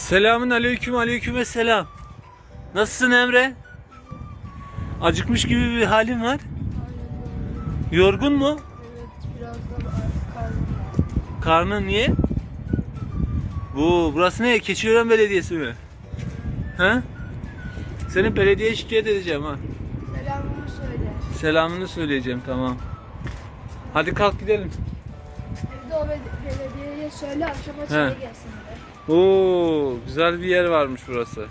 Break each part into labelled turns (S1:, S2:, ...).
S1: Selamün aleyküm aleyküme selam. Nasılsın Emre? Acıkmış gibi bir halin var. Yorgun mu?
S2: Evet
S1: Karnın niye? Bu burası ne? Keçiören Belediyesi mi? Ha? Seni belediyeye şikayet edeceğim ha.
S2: Selamımı söyle.
S1: Selamını söyleyeceğim tamam. Hadi kalk gidelim.
S2: Evde o be- belediyeye söyle akşama çay gelsin de.
S1: Oo, güzel bir yer varmış burası.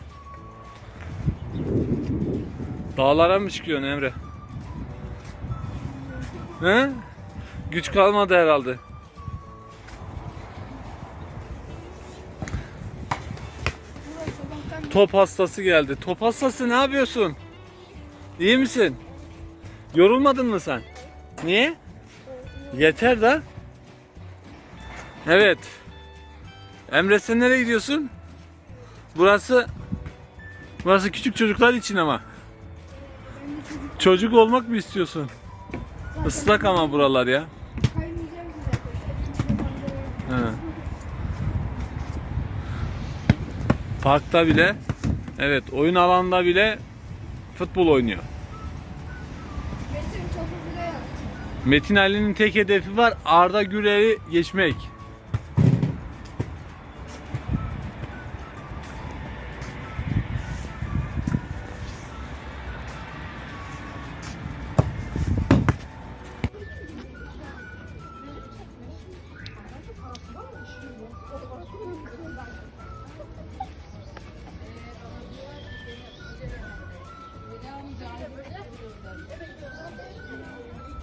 S1: Dağlara mı çıkıyorsun Emre? He? Güç kalmadı herhalde. Top hastası geldi. Top hastası ne yapıyorsun? İyi misin? Yorulmadın mı sen? Niye? Yeter da. Evet. Emre sen nereye gidiyorsun? Burası Burası küçük çocuklar için ama. Çocuk olmak mı istiyorsun? Islak ama buralar ya. He. Parkta bile evet oyun alanında bile futbol oynuyor.
S2: Metin
S1: Ali'nin tek hedefi var Arda Güler'i geçmek. Thank you.